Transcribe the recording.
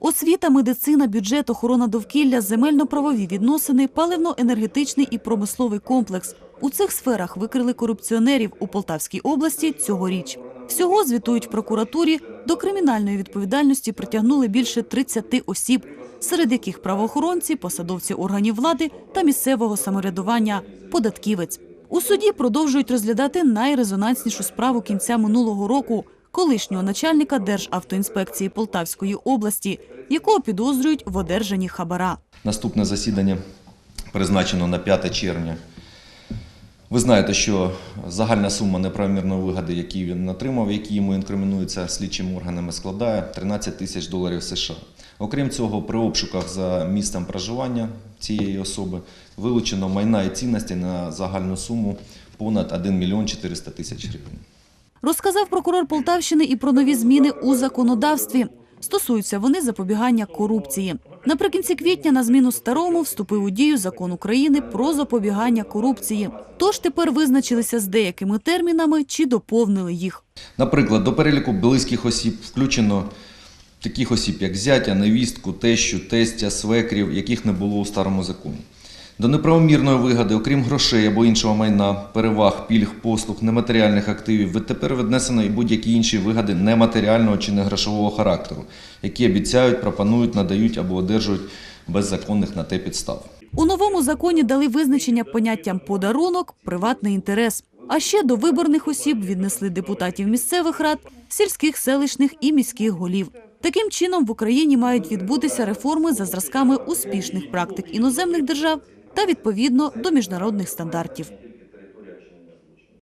Освіта, медицина, бюджет, охорона довкілля, земельно-правові відносини, паливно-енергетичний і промисловий комплекс. У цих сферах викрили корупціонерів у Полтавській області цьогоріч. Всього звітують в прокуратурі. До кримінальної відповідальності притягнули більше 30 осіб, серед яких правоохоронці, посадовці органів влади та місцевого самоврядування, податківець. У суді продовжують розглядати найрезонанснішу справу кінця минулого року колишнього начальника Державтоінспекції Полтавської області, якого підозрюють в одержанні хабара. Наступне засідання призначено на 5 червня. Ви знаєте, що загальна сума неправомірної вигоди, які він отримав, які йому інкримінуються слідчими органами, складає 13 тисяч доларів США. Окрім цього, при обшуках за місцем проживання цієї особи вилучено майна і цінності на загальну суму понад 1 мільйон 400 тисяч гривень. Розказав прокурор Полтавщини і про нові зміни у законодавстві. Стосуються вони запобігання корупції. Наприкінці квітня на зміну старому вступив у дію закон України про запобігання корупції. Тож тепер визначилися з деякими термінами чи доповнили їх. Наприклад, до переліку близьких осіб включено таких осіб, як зятя, невістку, тещу, тестя, свекрів, яких не було у старому законі. До неправомірної вигоди, окрім грошей або іншого майна, переваг, пільг, послуг, нематеріальних активів, відтепер віднесено і будь-які інші вигоди нематеріального чи негрошового характеру, які обіцяють, пропонують, надають або одержують без законних на те підстав. У новому законі дали визначення поняттям подарунок, приватний інтерес. А ще до виборних осіб віднесли депутатів місцевих рад, сільських, селищних і міських голів. Таким чином в Україні мають відбутися реформи за зразками успішних практик іноземних держав та відповідно до міжнародних стандартів.